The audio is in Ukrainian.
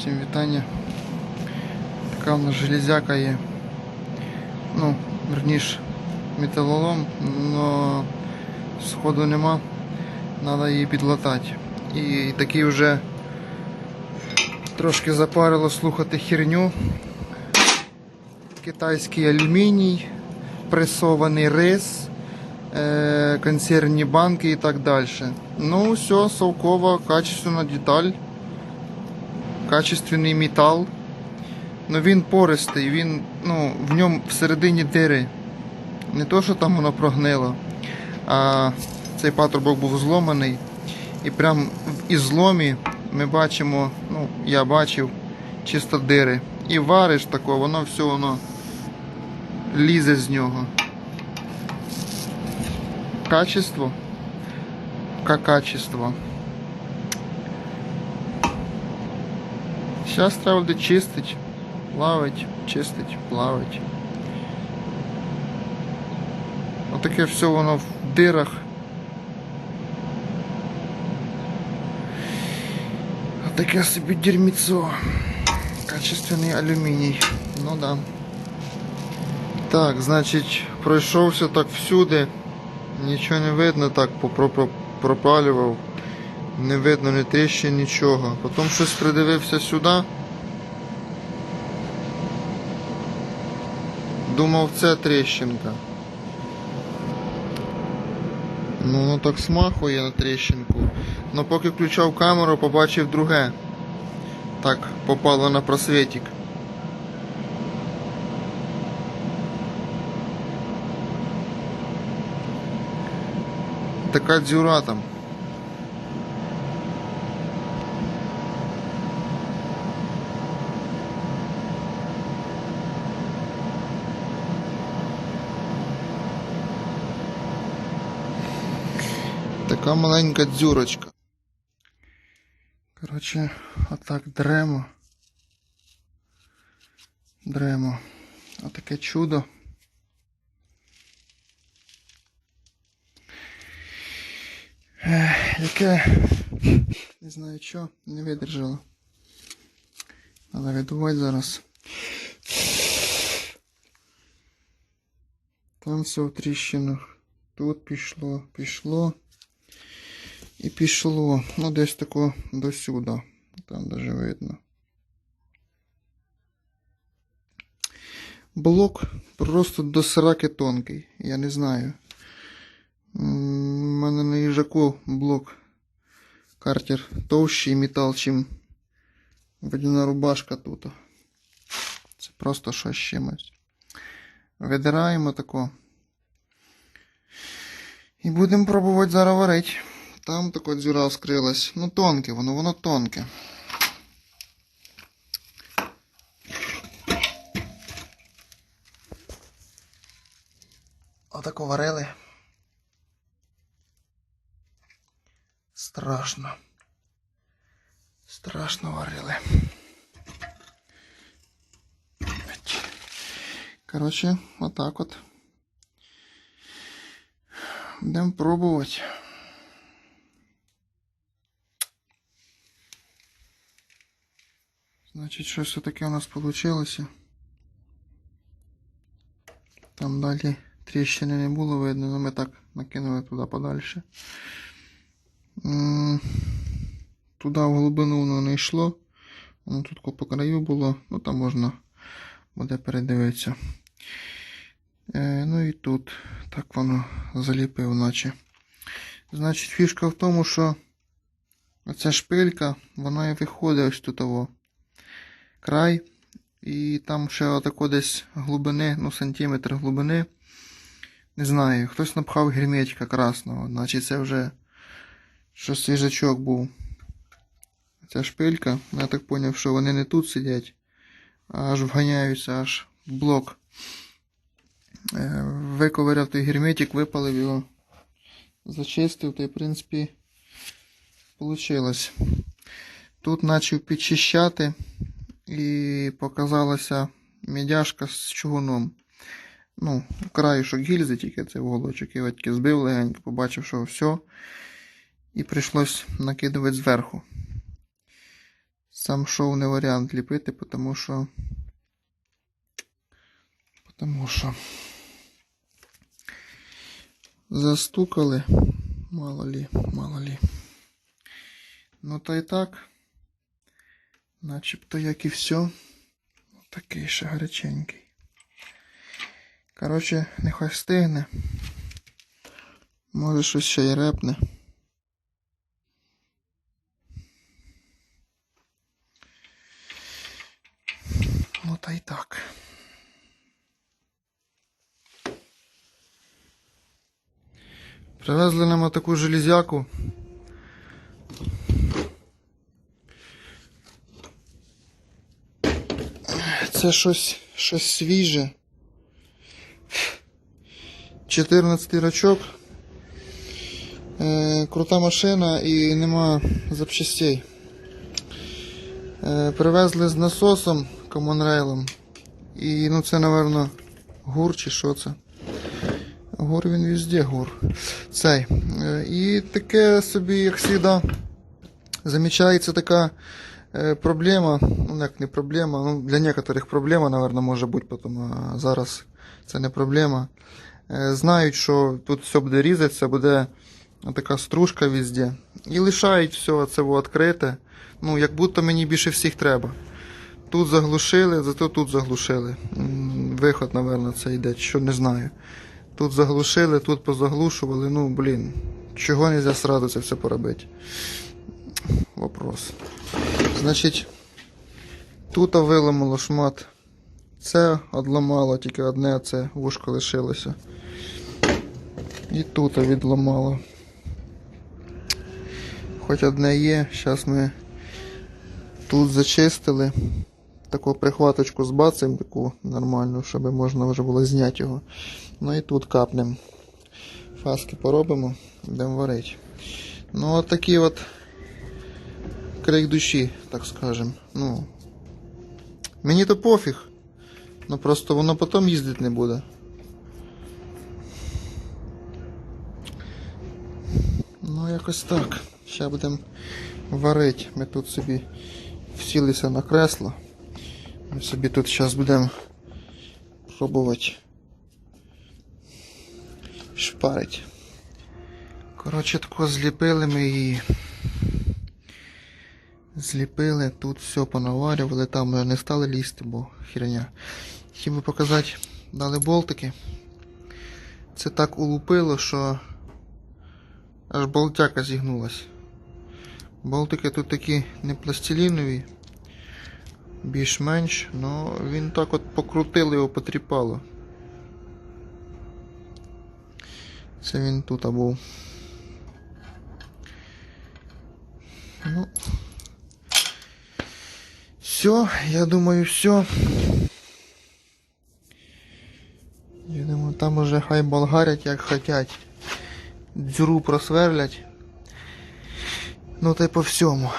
Всім вітання. Така у нас железяка є. Ну, верніш, металолом, но сходу нема. Треба її підлатати. І такий вже трошки запарило слухати херню. Китайський алюміній, пресований рис, е, консервні банки і так далі. Ну, все, совкова, качественна деталь качественний метал. Ну він пористий, він, ну, в ньому всередині дири. Не то, що там воно прогнило, а цей патрубок був зломаний. І прям в ізломі ми бачимо, ну, я бачив чисто дири. І вариш тако, воно все воно лізе з нього. Качество. Как качество. Зараз треба буде чистить, плавить, чистить, плавить. Отаке все воно в дирах. Отаке собі дерьміцо. Качественний алюміній. Ну да. Так, значить, пройшовся так всюди. Нічого не видно, так попро- пропалював. Не видно ні тріщин, нічого. Потім щось придивився сюди. Думав, це тріщинка. Ну, воно так смахує на тріщинку. Но поки включав камеру, побачив друге. Так, попало на просвітик. Така дзюра там. Така маленька дзюрочка. Коротше, отак дремо. Дремо. Отаке чудо. Яке не знаю що, не видержало. Треба видувати зараз. Там все в тріщинах. Тут пішло, пішло. І пішло. Ну, десь тако до сюди. Там даже видно. Блок просто до сраки тонкий. Я не знаю. У мене на їжаку блок картер товщий метал, чим водяна рубашка тут. Це просто щось чимось. Видираємо тако. І будемо пробувати зараз варити. Там така дзюра вскрилась. Ну, тонке воно, воно тонке. Отако варили. Страшно. Страшно варили. Коротше, отак от. Будемо пробувати. Значить, щось таке у нас вийшло. Там далі тріщини не було видно, але ми так накинули туди подальше. Туди в глибину воно не йшло. Воно тут по краю було, ну там можна буде передивитися. Е, ну і тут так воно заліпив, наче. Значить, фішка в тому, що оця шпилька, вона і виходить ось тут. Того край. І там ще отако десь глибини, ну сантиметр глибини. Не знаю, хтось напхав герметика красного, значить це вже щось свіжачок був. Ця шпилька, я так зрозумів, що вони не тут сидять, а аж вганяються аж в блок. Е, Виковиряв той герметик, випалив його, зачистив, й в принципі вийшло. Тут почав підчищати і показалася медяшка з чугуном. Ну, краюшок гільзи, тільки цей волочок. Я таки збив легенько, побачив, що все. І прийшлось накидувати зверху. Сам шоу не варіант ліпити, тому що. Тому що. Застукали. Мало лі, мало лі. Ну та й так. Начебто як і все. Такий ще гаряченький. Коротше, нехай стигне. Може щось ще й репне. Ну та й так. Привезли нам таку железяку. Це щось, щось свіже. 14 рочок. Е, крута машина і нема запчастей. Е, привезли з насосом комонрейлом. І ну це, напевно, гур чи що це. Гур він везде гур. Цей. Е, і таке собі, як завжди, замічається така е, проблема. Ну, як не проблема. Ну, для некоторих проблема, напевно, може бути, тому а зараз це не проблема. Е, знають, що тут все буде різатися, буде така стружка везде. І лишають все це відкрите. Ну, як будто мені більше всіх треба. Тут заглушили, зато тут заглушили. Виход, напевно, це йде, що не знаю. Тут заглушили, тут позаглушували. Ну, блін, чого не сразу це все поробити? Вопрос. Значить, тут виламало шмат. Це одламало, тільки одне це вушко лишилося. І тут відламало. Хоч одне є, зараз ми тут зачистили. Таку прихваточку збацаємо, таку нормальну, щоб можна вже було зняти його. Ну і тут капнемо. Фаски поробимо, будемо варити. Ну от такий от крик душі, так скажем. Ну. Мені то пофіг. Ну просто воно потім їздити не буде. Ну, якось так. Ще будемо варити. Ми тут собі всілися на кресло. Ми собі тут зараз будемо пробувати шпарити. Коротше, тако зліпили ми її. Зліпили, тут все понаварювали, там не стали лізти, бо херня. Хотів би показати, дали болтики. Це так улупило, що аж болтяка зігнулась. Болтики тут такі не пластилінові, більш-менш, але він так от покрутили його потріпало. Це він тут був. Ну. Все, я думаю, все. Я думаю, там уже хай болгарять як хотять. Дзюру просверлять. Ну та й по всьому.